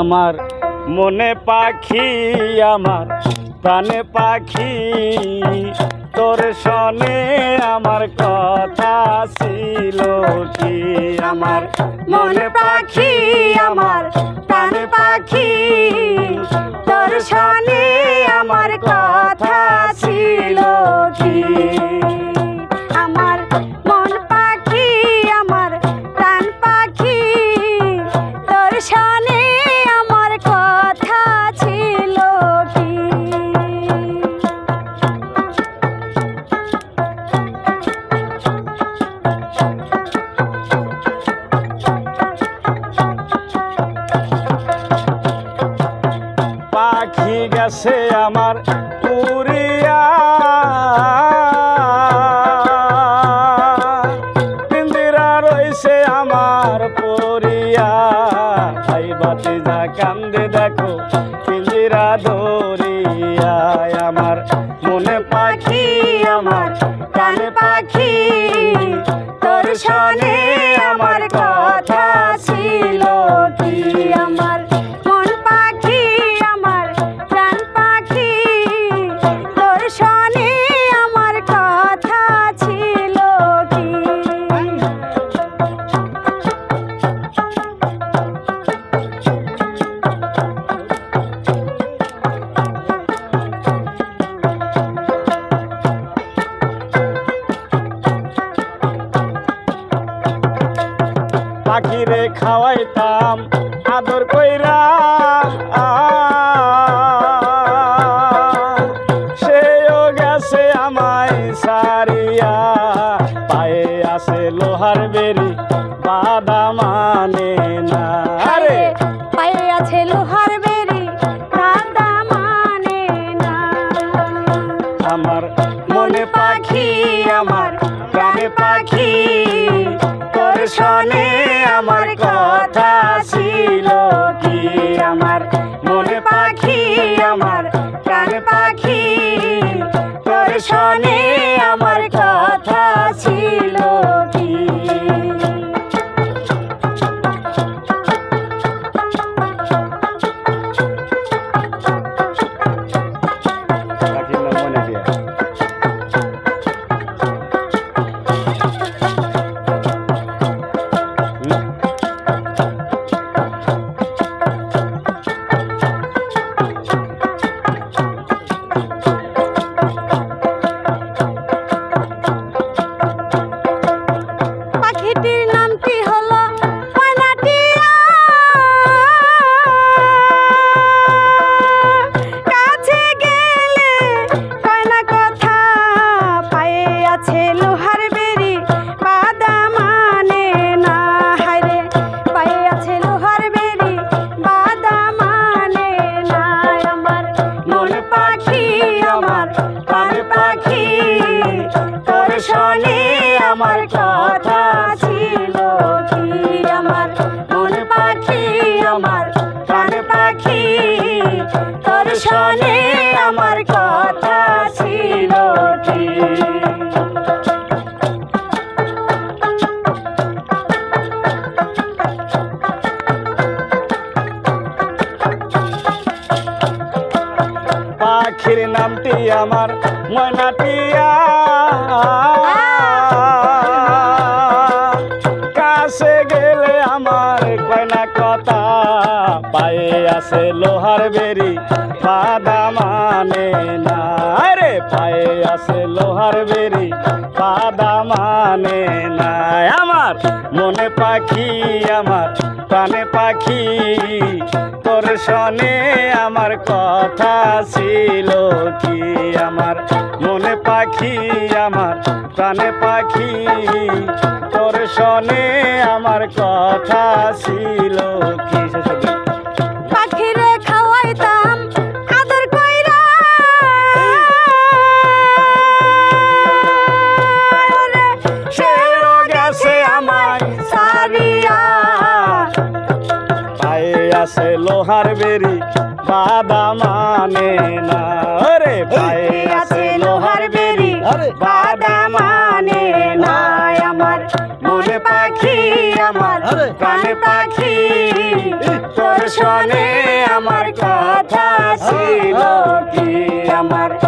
আমার মনে পাখি, আমার প্রাণে পাখি। তোর শনে আমার কথা ছিল কি? আমার মনে পাখি, আমার প্রাণে পাখি। তোর সনে গেছে আমার পুরিয়া ইন্দিরা রয়েছে আমার পরিয়া। ভাই বাতি যা কান্দে দেখো ইন্দিরা ধরিয়া পাখিরে খাওয়াইতাম আদর কইরা। সেও গেছে আমায় সারিয়া পায়ে আছে লোহার বেরি বাদা মানে না। আরে পায়ে আছে লোহার বেরি দাদা মানে না। আমার মনে পাখি আমার প্রাণে পাখি। পাখির নামটি আমার ময়নাটিয়া। কাছে গেলে আমার কয়না কথা, পায়ে আছে লোহার বেরি বাদা মানে না। রে পায়ে আছে লোহার বেরি বাদা মানে না। আমার মনে পাখি, আমার প্রাণে পাখি, তোর শনে আমার কথা। পাখি আমার প্রাণে পাখি। তোর শনে আমার কথা ছিল কি? শেষ পাখিরে খাওয়াইতাম আদর কইরা। ওরে গেছে আমায় সারিয়া পায়ে আছে লোহার বেরি বাদা মানে না। রে পায়ে আছে লোহার বেরি। বাধা মানে না আমার। মনে পাখি আমার প্রাণে পাখি। তোর শোনে আমার কথা। ছিল কি আমার?